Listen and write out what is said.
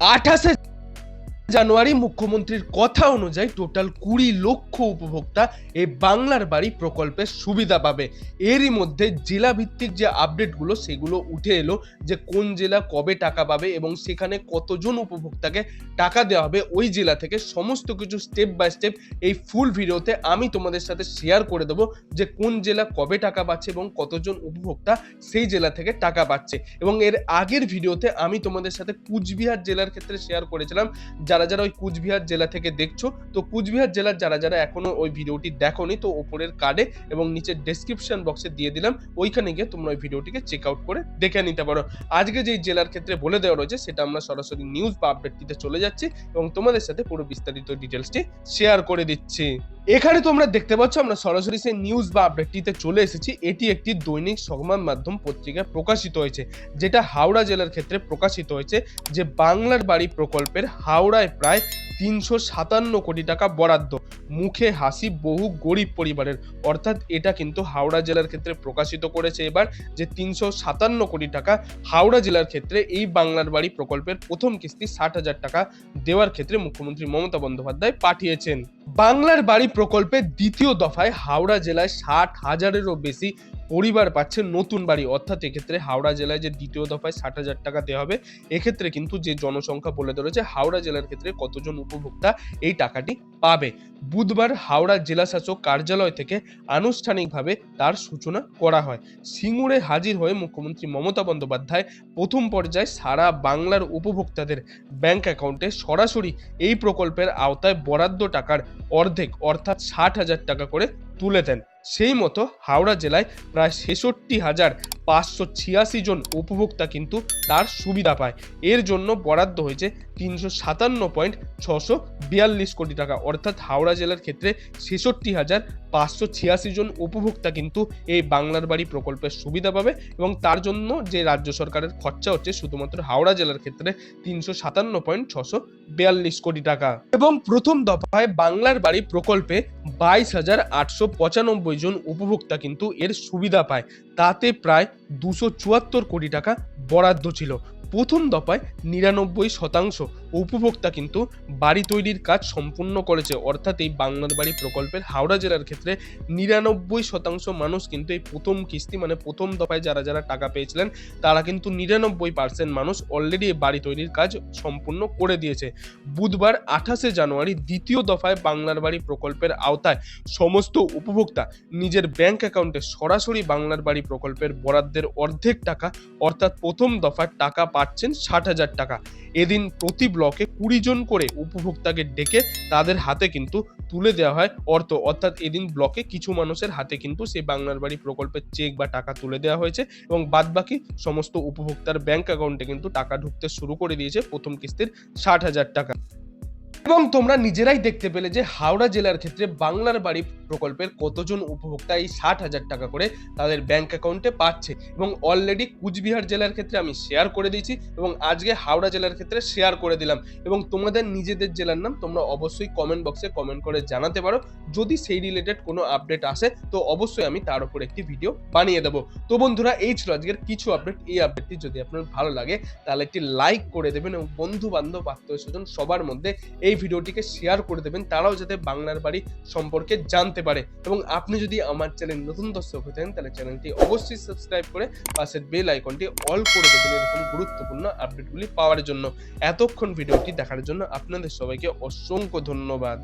আঠাশে জানুয়ারি মুখ্যমন্ত্রীর কথা অনুযায়ী টোটাল কুড়ি লক্ষ উপভোক্তা এই বাংলার বাড়ি প্রকল্পের সুবিধা পাবে। এরই মধ্যে জেলা ভিত্তিক যে আপডেটগুলো, সেগুলো উঠে এলো যে কোন জেলা কবে টাকা পাবে এবং সেখানে কতজন উপভোক্তাকে টাকা দেওয়া হবে, ওই জেলা থেকে সমস্ত কিছু স্টেপ বাই স্টেপ এই ফুল ভিডিওতে আমি তোমাদের সাথে শেয়ার করে দেবো যে কোন জেলা কবে টাকা পাচ্ছে এবং কতজন উপভোক্তা সেই জেলা থেকে টাকা পাচ্ছে। এবং এর আগের ভিডিওতে আমি তোমাদের সাথে কুচবিহার জেলার ক্ষেত্রে শেয়ার করেছিলাম যারা যারা ওই কুচবিহার জেলা থেকে দেখছ, তো কুচবিহার জেলার যারা যারা এখনও ওই ভিডিওটি দেখোনি, তো ওপরের কার্ডে এবং নিচের ডেসক্রিপশন বক্সে দিয়ে দিলাম, ওইখানে গিয়ে তোমরা ওই ভিডিওটিকে চেক আউট করে দেখে নিতে পারো। আজকে যেই জেলার ক্ষেত্রে বলে দেওয়া রয়েছে, সেটা আমরা সরাসরি নিউজ বা আপডেট দিতে চলে যাচ্ছি এবং তোমাদের সাথে পুরো বিস্তারিত ডিটেলসটি শেয়ার করে দিচ্ছি। এখানে তোমরা দেখতে পাচ্ছ, আমরা সরাসরি সেই নিউজ বা আপডেটটিতে চলে এসেছি। এটি একটি দৈনিক সংবাদ মাধ্যম পত্রিকায় প্রকাশিত হয়েছে, যেটা হাওড়া জেলার ক্ষেত্রে প্রকাশিত হয়েছে, যে বাংলার বাড়ি প্রকল্পের হাওড়ায় প্রায় তিনশো সাতান্ন কোটি টাকা বরাদ্দ। মুখে হাসি বহু গরিব পরিবারের। অর্থাৎ এটা কিন্তু হাওড়া জেলার ক্ষেত্রে প্রকাশিত করেছে এবার যে তিনশো সাতান্ন কোটি টাকা হাওড়া জেলার ক্ষেত্রে এই বাংলার বাড়ি প্রকল্পের প্রথম কিস্তি ষাট হাজার টাকা দেওয়ার ক্ষেত্রে মুখ্যমন্ত্রী মমতা বন্দ্যোপাধ্যায় পাঠিয়েছেন। বাংলার বাড়ি প্রকল্পের দ্বিতীয় দফায় হাওড়া জেলায় ষাট হাজারেরও বেশি পরিবার পাচ্ছে নতুন বাড়ি। অর্থাৎ এক্ষেত্রে হাওড়া জেলায় যে দ্বিতীয় দফায় ষাট হাজার টাকা দেওয়া হবে, এক্ষেত্রে কিন্তু যে জনসংখ্যা বলে ধরেছে, হাওড়া জেলার ক্ষেত্রে কতজন উপভোক্তা এই টাকাটি পাবে? বুধবার হাওড়া জেলা শাসক কার্যালয় থেকে আনুষ্ঠানিকভাবে তার সূচনা করা হয়। সিঙ্গুরে হাজির হয়ে মুখ্যমন্ত্রী মমতা বন্দ্যোপাধ্যায় প্রথম পর্যায়ে সারা বাংলার উপভোক্তাদের ব্যাংক অ্যাকাউন্টে সরাসরি এই প্রকল্পের আওতায় বরাদ্দ টাকার অর্ধেক, অর্থাৎ ষাট হাজার টাকা করে তুলে দেন। সেই মতো হাওড়া জেলায় প্রায় ছেষট্টি হাজার পাঁচশো ছিয়াশি জন উপভোক্তা কিন্তু তার সুবিধা পায়। এর জন্য বরাদ্দ হয়েছে তিনশো সাতান্ন পয়েন্ট ছশো বিয়াল্লিশ কোটি টাকা। অর্থাৎ হাওড়া জেলার ক্ষেত্রে ছেষট্টি হাজার পাঁচশো ছিয়াশি জন উপভোক্তা কিন্তু এই বাংলার বাড়ি প্রকল্পের সুবিধা পাবে এবং তার জন্য যে রাজ্য সরকারের খরচা হচ্ছে শুধুমাত্র হাওড়া জেলার ক্ষেত্রে তিনশো সাতান্ন পয়েন্ট ছশো বিয়াল্লিশ কোটি টাকা। এবং প্রথম দফায় বাংলার বাড়ি প্রকল্পে বাইশ হাজার আটশো পঁচানব্বই জন উপভোক্তা কিন্তু এর সুবিধা পায়। তাতে প্রায় দুশো চুয়াত্তর কোটি টাকা বরাদ্দ ছিল। প্রথম দফায় নিরানব্বই শতাংশ উপভোক্তা কিন্তু বাড়ি তৈরির কাজ সম্পূর্ণ করেছে। অর্থাৎ এই বাংলার বাড়ি প্রকল্পের হাওড়া জেলার ক্ষেত্রে নিরানব্বই শতাংশ মানুষ কিন্তু এই প্রথম কিস্তি মানে প্রথম দফায় যারা যারা টাকা পেয়েছিলেন, তারা কিন্তু নিরানব্বই পার্সেন্ট মানুষ অলরেডি এই বাড়ি তৈরির কাজ সম্পূর্ণ করে দিয়েছে। বুধবার আঠাশে জানুয়ারি দ্বিতীয় দফায় বাংলার বাড়ি প্রকল্পের আওতায় সমস্ত উপভোক্তা নিজের ব্যাংক অ্যাকাউন্টে সরাসরি বাংলার বাড়ি প্রকল্পের বরাদ্দের অর্ধেক টাকা, অর্থাৎ প্রথম দফার টাকা পাচ্ছেন ষাট হাজার টাকা। এদিন প্রতি ব্লকে কুড়ি জন করে উপভোক্তাকে ডেকে তাদের হাতে কিন্তু তুলে দেওয়া হয় অর্থ। অর্থাৎ এদিন ব্লকে কিছু মানুষের হাতে কিন্তু সেই বাংলার বাড়ি প্রকল্পের চেক বা টাকা তুলে দেওয়া হয়েছে এবং বাদবাকি সমস্ত উপভোক্তার ব্যাংক অ্যাকাউন্টে কিন্তু টাকা ঢুকতে শুরু করে দিয়েছে। প্রথম কিস্তির ষাট হাজার টাকা। এবং তোমরা নিজেরাই দেখতে পেলে যে হাওড়া জেলার ক্ষেত্রে বাংলার বাড়ি প্রকল্পের কতজন উপভোক্তা এই ষাট হাজার টাকা করে তাদের ব্যাংক অ্যাকাউন্টে পাচ্ছে। এবং অলরেডি কুচবিহার জেলার ক্ষেত্রে আমি শেয়ার করে দিয়েছি এবং আজকে হাওড়া জেলার ক্ষেত্রে শেয়ার করে দিলাম। এবং তোমাদের নিজেদের জেলার নাম তোমরা অবশ্যই কমেন্ট বক্সে কমেন্ট করে জানাতে পারো। যদি সেই রিলেটেড কোনো আপডেট আসে, তো অবশ্যই আমি তার উপর একটি ভিডিও বানিয়ে দেবো। তো বন্ধুরা, এই ছিল আজকের কিছু আপডেট এই আপডেটটি যদি আপনার ভালো লাগে, তাহলে একটি লাইক করে দেবেন এবং বন্ধু বান্ধব আত্মীয় স্বজন সবার মধ্যে এই ভিডিওটিকে শেয়ার করে দেবেন, তারাও যাতে বাংলার বাড়ি সম্পর্কে জানতে পারে। এবং আপনি যদি আমার চ্যানেল নতুন দর্শক হয়ে থাকেন, তাহলে চ্যানেলটি অবশ্যই সাবস্ক্রাইব করে পাশের বেল আইকনটি অল করে দেবেন এরকম গুরুত্বপূর্ণ আপডেটগুলি পাওয়ার জন্য। এতক্ষণ ভিডিওটি দেখার জন্য আপনাদের সবাইকে অসংখ্য ধন্যবাদ।